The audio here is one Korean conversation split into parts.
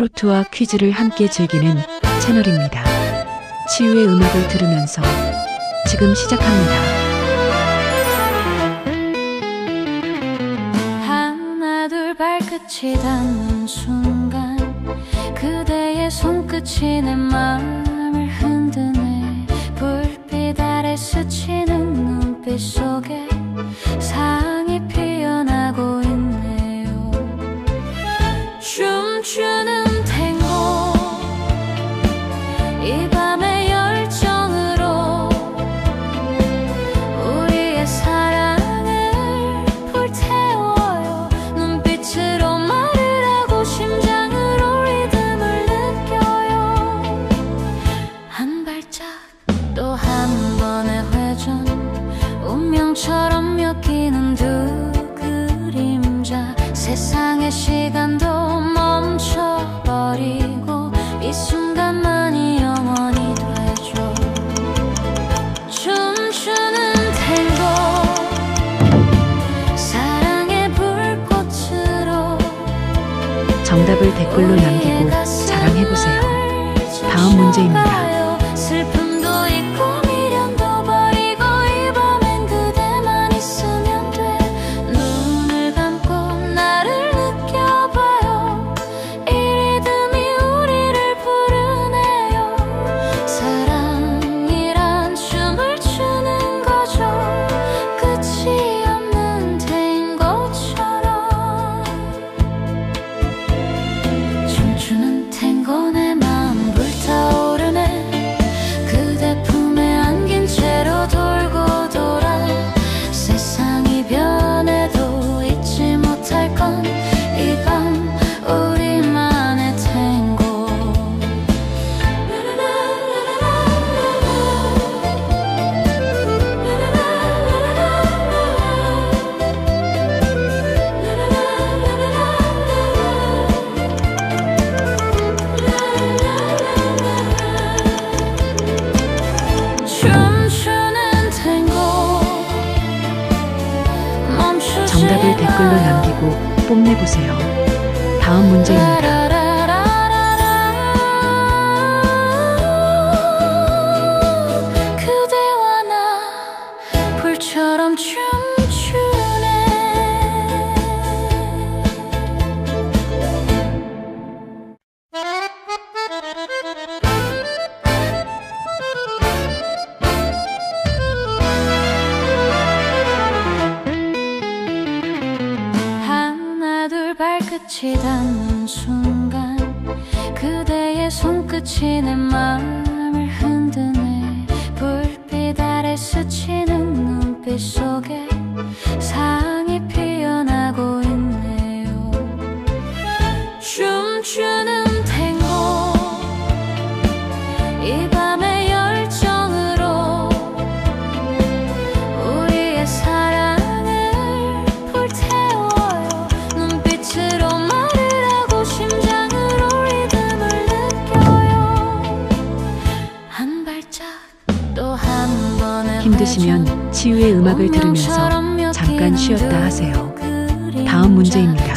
트로트와 퀴즈를 함께 즐기는 채널입니다. 치유의 음악을 들으면서 지금 시작합니다. 하나 둘 발끝이 닿는 순간 그대의 손끝이 내 마음을 흔드네 불빛 아래 스치는 눈빛 속에 If 답을 댓글로 남기고 자랑해보세요. 다음 문제입니다. 댓글로 남기고 뽐내보세요. 다음 문제입니다. 끝이 닿는 순간 그대의 손끝이 내 마음을 흔드네. 불빛 아래 스치는 눈빛 속에 사 힘드시면 치유의 음악을 들으면서 잠깐 쉬었다 하세요. 다음 문제입니다.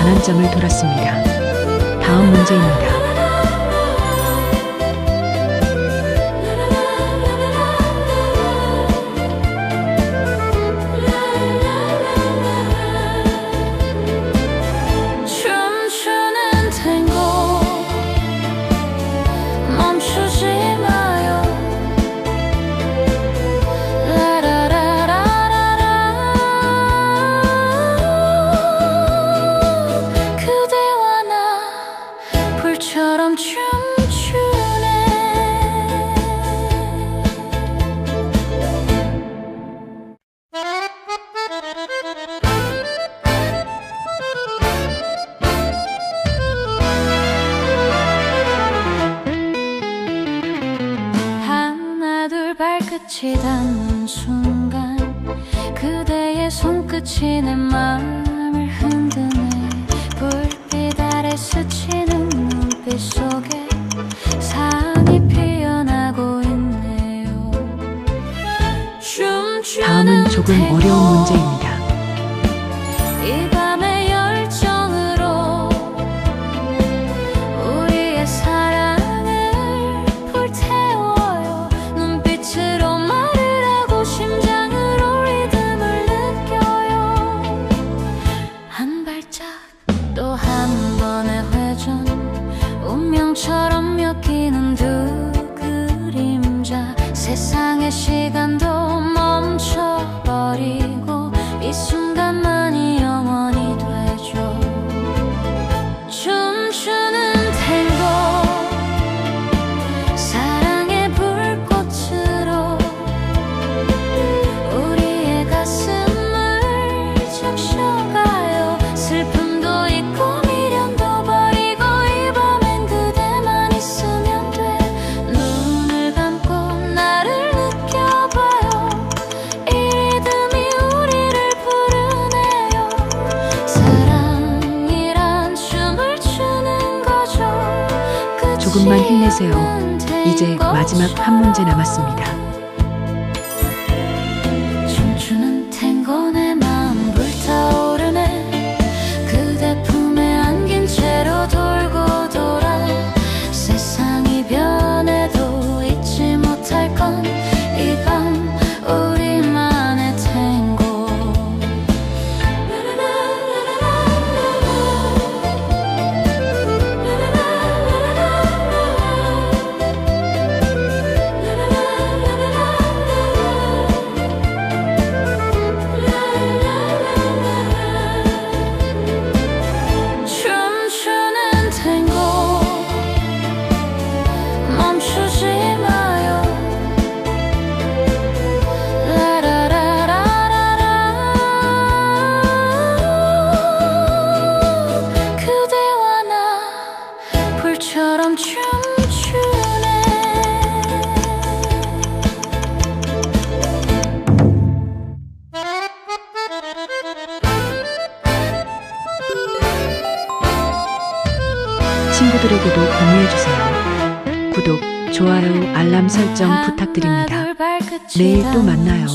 반환점을 돌았습니다. 다음 문제입니다. 끝이 닿는 순간 그대의 손끝이 내 마음을 흔드네. 불빛 아래 스치 세상의 시간도 멈춰버리고 이 순간 조금만 힘내세요. 이제 마지막 한 문제 남았습니다. 친구들에게도 공유해주세요. 구독, 좋아요, 알람 설정 부탁드립니다. 내일 또 만나요.